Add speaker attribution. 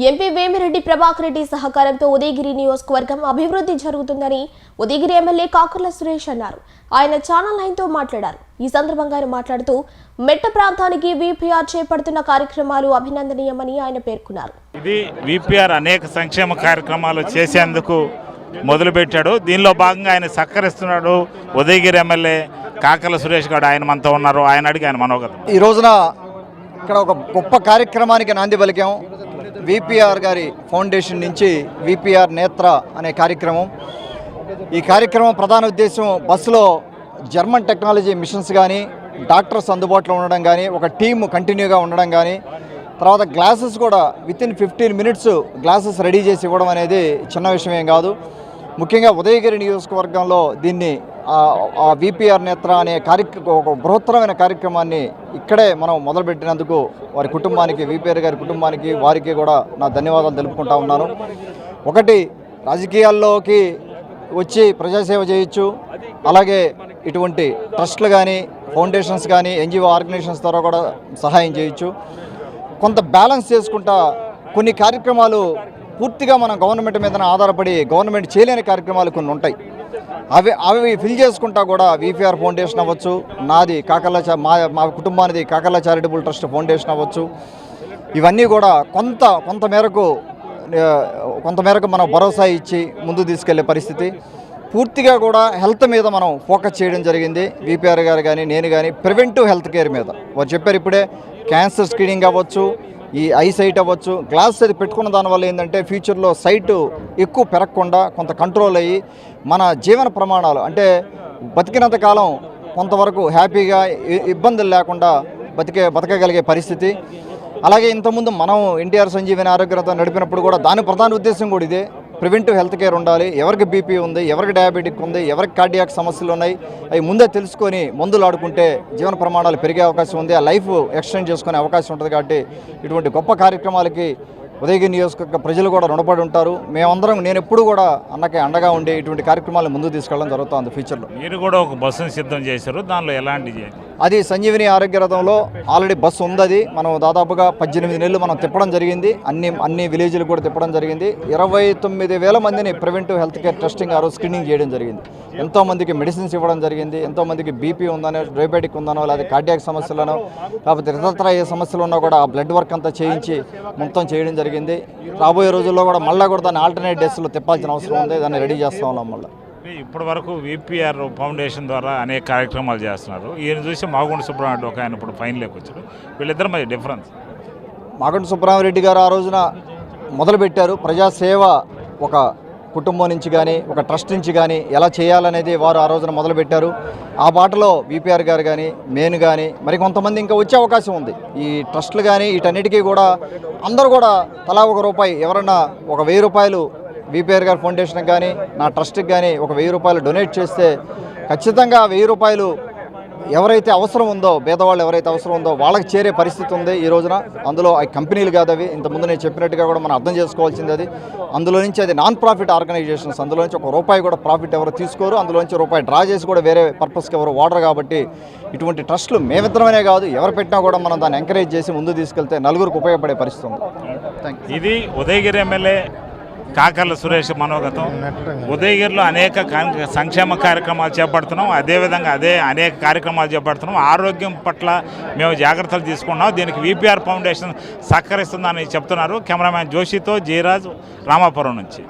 Speaker 1: MP Vemireddy Prabhakar Reddy సహకారంతో ఉదయగిరి నియోజకవర్గం అభివృద్ధి జరుగుతుందని ఉదయగిరి ఎమ్మెల్యే కాకర్ల సురేష్ అన్నారు. ఆయన ఛానల్ నైన్తో మాట్లాడారు. ఈ సందర్భంగా ఆయన మాట్లాడుతూ మెట్ట ప్రాంతానికి వీపీఆర్ చేపడుతున్న కార్యక్రమాలు అభినందనీయమని ఆయన పేర్కొన్నారు.
Speaker 2: ఇది విపిఆర్ అనేక సంక్షేమ కార్యక్రమాలు చేసేందుకు మొదలుపెట్టాడు. దీనిలో భాగంగా ఆయన సహకరిస్తున్నాడు ఉదయగిరి ఎమ్మెల్యే కాకల సురేష్ గారు. ఆయన మనతో ఉన్నారు. ఆయన అడిగి ఆయన మనోగతం.
Speaker 3: ఈ రోజున ఇక్కడ ఒక గొప్ప కార్యక్రమానికి నాంది పలికాం. విపిఆర్ గారి ఫౌండేషన్ నుంచి విపిఆర్ నేత్ర అనే కార్యక్రమం. ఈ కార్యక్రమం ప్రధాన ఉద్దేశం బస్సులో జర్మన్ టెక్నాలజీ మిషన్స్ కానీ డాక్టర్స్ అందుబాటులో ఉండడం కానీ ఒక టీమ్ కంటిన్యూగా ఉండడం కానీ తర్వాత గ్లాసెస్ కూడా with in fifteen minutes glasses ready చేసి ఇవ్వడం అనేది చిన్న విషయం ఏం కాదు. ముఖ్యంగా ఉదయగిరి నియోజకవర్గంలో దీన్ని ఆ విపిఆర్ నేత్ర అనే కార్యక్రమ ఒక బృహత్తరమైన కార్యక్రమాన్ని ఇక్కడే మనం మొదలుపెట్టినందుకు వారి కుటుంబానికి విపిఆర్ గారి కుటుంబానికి వారికి కూడా నా ధన్యవాదాలు తెలుపుకుంటా ఉన్నాను. ఒకటి రాజకీయాల్లోకి వచ్చి ప్రజాసేవ చేయొచ్చు. అలాగే ఇటువంటి ట్రస్ట్లు కానీ ఫౌండేషన్స్ కానీ ఎన్జిఓ ఆర్గనైజేషన్స్ ద్వారా కూడా సహాయం చేయొచ్చు. కొంత బ్యాలెన్స్ చేసుకుంటా కొన్ని కార్యక్రమాలు పూర్తిగా మనం గవర్నమెంట్ మీద ఆధారపడి గవర్నమెంట్ చేయలేని కార్యక్రమాలు కొన్ని ఉంటాయి. అవి అవి ఫిల్ చేసుకుంటా కూడా విపిఆర్ ఫౌండేషన్ అవ్వచ్చు నాది కాకర్ల చా- మా మా కుటుంబానిది కాకర్ల చారిటబుల్ ట్రస్ట్ ఫౌండేషన్ అవ్వచ్చు. ఇవన్నీ కూడా కొంత కొంత మేరకు కొంత మేరకు మనం భరోసా ఇచ్చి ముందు తీసుకెళ్ళే పరిస్థితి. పూర్తిగా కూడా హెల్త్ మీద మనం ఫోకస్ చేయడం జరిగింది. విపిఆర్ గారు కానీ నేను కానీ ప్రివెంటివ్ హెల్త్ కేర్ మీద. వారు చెప్పారు ఇప్పుడే క్యాన్సర్ స్క్రీనింగ్ అవ్వచ్చు ఈ ఐ సైట్ అవ్వచ్చు. గ్లాస్ అది పెట్టుకున్న దానివల్ల ఏంటంటే ఫ్యూచర్లో సైట్ ఎక్కువ పెరగకుండా కొంత కంట్రోల్ అయ్యి మన జీవన ప్రమాణాలు అంటే బతికినంత కాలం కొంతవరకు హ్యాపీగా ఇబ్బందులు లేకుండా బతికే బతకగలిగే పరిస్థితి. అలాగే ఇంతకుముందు మనం ఎన్టీఆర్ సంజీవిని ఆరోగ్యత నడిపినప్పుడు కూడా దాని ప్రధాన ఉద్దేశం కూడా ఇదే. ప్రివెంటివ్ హెల్త్ కేర్ ఉండాలి ఎవరికి బీపీ ఉంది ఎవరికి డయాబెటిక్ ఉంది ఎవరికి కార్డియాక్ సమస్యలు ఉన్నాయి అవి ముందే తెలుసుకొని మందులు ఆడుకుంటే జీవన ప్రమాణాలు పెరిగే అవకాశం ఉంది ఆ లైఫ్ ఎక్స్టెండ్ చేసుకునే అవకాశం ఉంటుంది కాబట్టి ఇటువంటి గొప్ప కార్యక్రమాలకి ఉదయగిరి నియోజకవర్గ ప్రజలు కూడా రుణపడి ఉంటారు. మేమందరం నేను ఎప్పుడు కూడా అన్నకి అండగా ఉండి ఇటువంటి కార్యక్రమాలు ముందుకు తీసుకెళ్ళడం జరుగుతుంది ఫ్యూచర్లో.
Speaker 2: మీరు కూడా ఒక బస్సును సిద్ధం చేశారు దానిలో ఎలాంటి
Speaker 3: అది సంజీవిని ఆరోగ్య రథంలో ఆల్రెడీ బస్సు ఉంది అది మనం దాదాపుగా పద్దెనిమిది నెలలు మనం తిప్పడం జరిగింది. అన్ని అన్ని విలేజ్లు కూడా తిప్పడం జరిగింది. ఇరవై తొమ్మిది వేల మందిని ప్రివెంటివ్ హెల్త్ కేర్ టెస్టింగ్ ఆ రోజు స్క్రీనింగ్ చేయడం జరిగింది. ఎంతోమందికి మెడిసిన్స్ ఇవ్వడం జరిగింది. ఎంతోమందికి బీపీ ఉందనో డయాబెటిక్ ఉందనో లేదా కార్డియాక్ సమస్యలనో లేకపోతే ఇతరత్ర ఏ సమస్యలు ఉన్నా కూడా ఆ బ్లడ్ వర్క్ అంతా చేయించి మొత్తం చేయడం జరిగింది. రాబోయే రోజుల్లో కూడా మళ్ళీ కూడా దాన్ని ఆల్టర్నేట్ డేస్లో తిప్పాల్సిన అవసరం ఉంది. దాన్ని రెడీ చేస్తా ఉన్నాం మళ్ళీ.
Speaker 2: ఇప్పటి వరకు విపిఆర్ ఫౌండేషన్ ద్వారా అనేక కార్యక్రమాలు చేస్తున్నారు. ఈయన చూసి మాగుండు సుబ్రహ్మణ్యం ఒక ఆయన ఇప్పుడు ఫైన్లోకి వచ్చారు వీళ్ళిద్దరు మరి డిఫరెన్స్?
Speaker 3: మాగుండు సుబ్రహ్మరెడ్డి గారు ఆ రోజున మొదలుపెట్టారు. ప్రజాసేవ ఒక కుటుంబం నుంచి కానీ ఒక ట్రస్ట్ నుంచి కానీ ఎలా చేయాలనేది వారు ఆ రోజున మొదలుపెట్టారు. ఆ బాటలో విపిఆర్ గారు కానీ నేను కానీ మరి కొంతమంది ఇంకా వచ్చే అవకాశం ఉంది. ఈ ట్రస్ట్లు కానీ వీటన్నిటికీ కూడా అందరూ కూడా తలా ఒక రూపాయి ఎవరన్నా ఒక వెయ్యి రూపాయలు విపిఆర్ గారి ఫౌండేషన్కి కానీ నా ట్రస్ట్కి కానీ ఒక వెయ్యి రూపాయలు డొనేట్ చేస్తే ఖచ్చితంగా వెయ్యి రూపాయలు ఎవరైతే అవసరం ఉందో పేదవాళ్ళు ఎవరైతే అవసరం ఉందో వాళ్ళకి చేరే పరిస్థితి ఉంది ఈ రోజున. అందులో ఆ కంపెనీలు కాదు అవి. ఇంతకుముందు నేను చెప్పినట్టుగా కూడా మనం అర్థం చేసుకోవాల్సింది అది. అందులో నుంచి అది నాన్ ప్రాఫిట్ ఆర్గనైజేషన్స్ అందులో నుంచి ఒక రూపాయి కూడా ప్రాఫిట్ ఎవరు తీసుకోరు అందులో నుంచి రూపాయి డ్రా చేసి కూడా వేరే పర్పస్కి ఎవరు వాడరు కాబట్టి ఇటువంటి ట్రస్టులు మేమిద్దరమనే కాదు. ఎవరు పెట్టినా కూడా మనం దాన్ని ఎంకరేజ్ చేసి ముందు తీసుకెళ్తే నలుగురికి ఉపయోగపడే పరిస్థితి ఉంది. థ్యాంక్
Speaker 2: ఇది ఉదయగిరి ఎమ్మెల్యే కాకర్ల సురేష్ మనోగతం. ఉదయగిరిలో అనేక సంక్షేమ కార్యక్రమాలు చేపడుతున్నాం. అదేవిధంగా అదే అనేక కార్యక్రమాలు చేపడుతున్నాం. ఆరోగ్యం పట్ల మేము జాగ్రత్తలు తీసుకున్నాం దీనికి విపిఆర్ ఫౌండేషన్ సహకరిస్తుందని చెప్తున్నారు కెమెరామ్యాన్ జోషితో జయరాజ్ రామాపురం నుంచి.